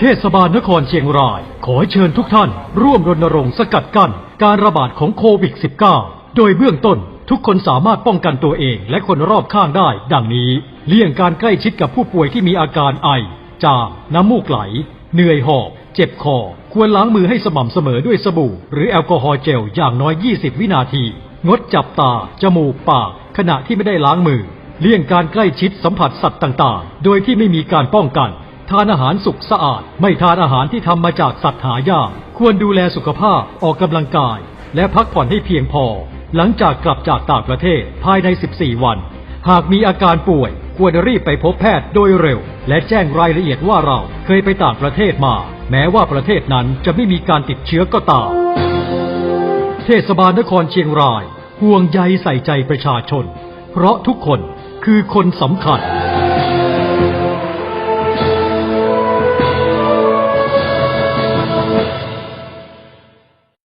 เทศบาลนครเชียงราย ขอเชิญทุกท่าน ร่วมรณรงค์สกัดกั้นการระบาดของโควิด -19 โดยเบื้องต้นทุกคนสามารถป้องกันตัวเองและคนรอบข้างได้ ดังนี้ เลี่ยงการใกล้ชิดกับผู้ป่วยที่มีอาการไอ จาม น้ำมูกไหล เหนื่อยหอบ เจ็บคอ ควรล้างมือให้สม่ำเสมอด้วยสบู่ หรือแอลกอฮอล์เจลอย่างน้อย 20 วินาที งดจับตา จมูก ปาก ขณะที่ไม่ได้ล้างมือ เลี่ยงการใกล้ชิดสัมผัสสัตว์ต่าง ๆ โดยที่ไม่มีการป้องกัน ทานอาหารสุกสะอาด ไม่ทานอาหารที่ทำมาจากสัตว์หายาก ควรดูแลสุขภาพออกกำลังกาย และพักผ่อนให้เพียงพอ หลังจากกลับจากต่างประเทศภายใน 14 วัน หากมีอาการป่วย ควรรีบไปพบแพทย์โดยเร็ว และแจ้งรายละเอียดว่าเราเคยไปต่างประเทศมา แม้ว่าประเทศนั้นจะไม่มีการติดเชื้อก็ตามเทศบาลนครเชียงราย ห่วงใยใส่ใจประชาชน เพราะทุกคนคือคนสำคัญ